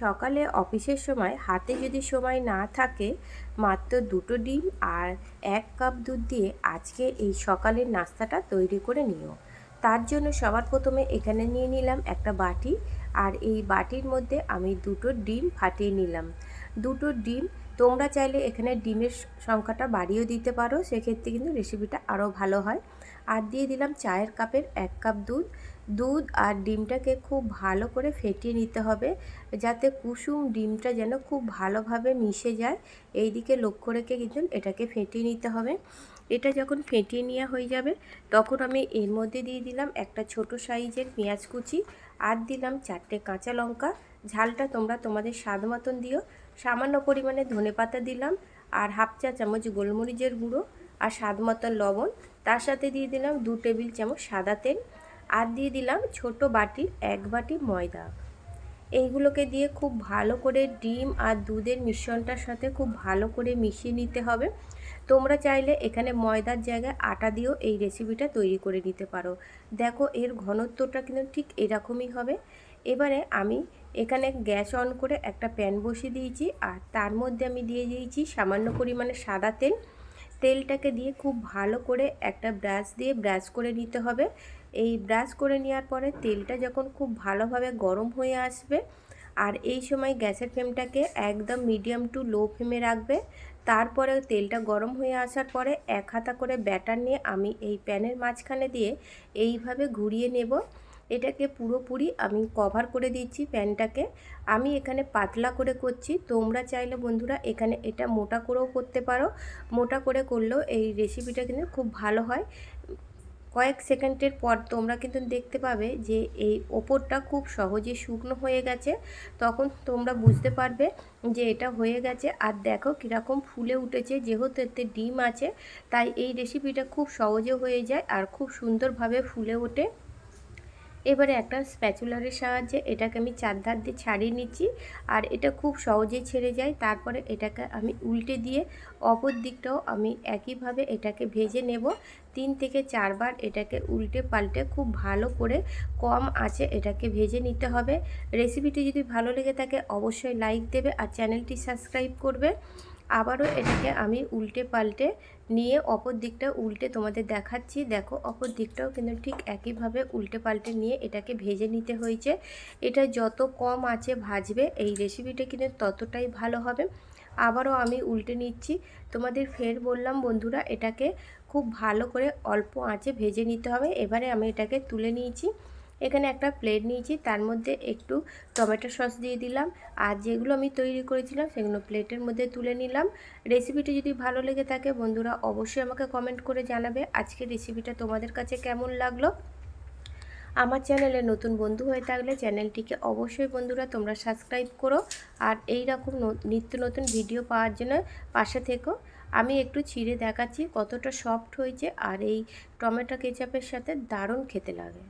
সকালে অফিসের সময় হাতে যদি সময় না থাকে, মাত্র দুটো ডিম আর এক কাপ দুধ দিয়ে আজকে এই সকালের নাস্তাটা তৈরি করে নিও। তার জন্য সবার প্রথমে এখানে নিয়ে নিলাম একটা বাটি আর এই বাটির মধ্যে আমি দুটো ডিম ফাটিয়ে নিলাম। দুটো ডিম, তোমরা চাইলে এখানে ডিমের সংখ্যাটা বাড়িয়েও দিতে পারো, সেক্ষেত্রে কিন্তু রেসিপিটা আরও ভালো হয়। আর দিয়ে দিলাম চায়ের কাপের এক কাপ দুধ। দুধ আর ডিমটাকে খুব ভালো করে ফেটিয়ে নিতে হবে যাতে কুসুম ডিমটা যেন খুব ভালোভাবে মিশে যায়। এই দিকে লক্ষ্য রেখে কিন্তু এটাকে ফেটিয়ে নিতে হবে। এটা যখন ফেটিয়ে নেওয়া হয়ে যাবে তখন আমি এর মধ্যে দিয়ে দিলাম একটা ছোট সাইজের পেঁয়াজ কুচি আর দিলাম চারটে কাঁচা লঙ্কা। ঝালটা তোমরা তোমাদের স্বাদ মতন দিও। সামান্য পরিমাণে ধনে পাতা দিলাম আর হাফ চা চামচ গোলমরিচের গুঁড়ো। আর স্বাদ মতন লবণ। তার সাথে দিয়ে দিলাম দু টেবিল চামচ সাদা তেল আর দিয়ে দিলাম ছোট বাটির এক বাটি ময়দা। এইগুলোকে দিয়ে খুব ভালো করে ডিম আর দুধের মিশ্রণটার সাথে খুব ভালো করে মিশিয়ে নিতে হবে। তোমরা চাইলে এখানে ময়দার জায়গায় আটা দিয়েও এই রেসিপিটা তৈরি করে নিতে পারো। দেখো এর ঘনত্বটা কিন্তু ঠিক এরকমই হবে। এবারে আমি এখানে গ্যাস অন করে একটা প্যান বসিয়ে দিয়েছি আর তার মধ্যে আমি দিয়ে দিয়েছি সামান্য পরিমাণে সাদা তেল। তেলটাকে দিয়ে খুব ভালো করে একটা ব্রাশ দিয়ে ব্রাশ করে নিতে হবে। এই ব্রাশ করে নেওয়ার পরে তেলটা যখন খুব ভালোভাবে গরম হয়ে আসবে আর এই সময় গ্যাসের ফ্লেমটাকে একদম মিডিয়াম টু লো ফ্লেমে রাখবে তারপরে তেলটা গরম হয়ে আসার পরে এক হাতা করে ব্যাটার নিয়ে আমি এই প্যানের মাঝখানে দিয়ে এইভাবে ঘুরিয়ে নেব। এটাকে পুরোপুরি আমি কভার করে দিচ্ছি প্যানটাকে। আমি এখানে পাতলা করে করছি। তোমরা চাইলে বন্ধুরা এখানে এটা মোটা করেও করতে পারো। মোটা করে করলেও এই রেসিপিটা কিন্তু খুব ভালো হয়। কয়েক সেকেন্ডের পর তোমরা কিন্তু দেখতে পাবে যে এই ওপরটা খুব সহজে শুকনো হয়ে গেছে। তখন তোমরা বুঝতে পারবে যে এটা হয়ে গেছে। আর দেখো কীরকম ফুলে উঠেছে। যেহেতু এতে ডিম আছে, তাই এই রেসিপিটা খুব সহজে হয়ে যায় আর খুব সুন্দরভাবে ফুলে ওঠে। এবারে একটা স্প্যাচুলারের সাহায্যে এটাকে আমি চার ধার দিয়ে ছাড়িয়ে নিচ্ছি, আর এটা খুব সহজেই ছেড়ে যায়। তারপরে এটাকে আমি উল্টে দিয়ে অপর দিকটাও আমি একইভাবে এটাকে ভেজে নেব। তিন থেকে চারবার এটাকে উল্টে পাল্টে খুব ভালো করে কম আছে এটাকে ভেজে নিতে হবে। রেসিপিটি যদি ভালো লেগে থাকে, অবশ্যই লাইক দেবে আর চ্যানেলটি সাবস্ক্রাইব করবে। আবারও এটাকে আমি উল্টে পাল্টে নিয়ে অপর দিকটা উল্টে তোমাদের দেখাচ্ছি। দেখো, অপর দিকটাও কিন্তু ঠিক একইভাবে উল্টে পাল্টে নিয়ে এটাকে ভেজে নিতে হয়েছে। এটা যত কম আছে ভাজবে, এই রেসিপিটা কিন্তু ততটাই ভালো হবে। আবারও আমি উল্টে নিচ্ছি। তোমাদের ফের বললাম বন্ধুরা, এটাকে খুব ভালো করে অল্প আঁচে ভেজে নিতে হবে। এবারে আমি এটাকে তুলে নিয়েছি। এখানে একটা প্লেট নিয়েছি, তার মধ্যে একটু টমেটো সস দিয়ে দিলাম। আর যেগুলো আমি তৈরি করেছিলাম, সেগুলো প্লেটের মধ্যে তুলে নিলাম। রেসিপিটি যদি ভালো লেগে থাকে, বন্ধুরা অবশ্যই আমাকে কমেন্ট করে জানাবে। আজকের রেসিপিটা তোমাদের কাছে কেমন লাগল? আমার চ্যানেলে নতুন বন্ধু হয়ে থাকলে চ্যানেলটিকে অবশ্যই বন্ধুরা তোমরা সাবস্ক্রাইব করো। আর এই রকম নিত্য নতুন ভিডিও পাওয়ার জন্য পাশে থেকো। আমি একটু ছিঁড়ে দেখাচ্ছি কতটা সফট হয়েছে, আর এই টমেটো কেচাপের সাথে দারুণ খেতে লাগে।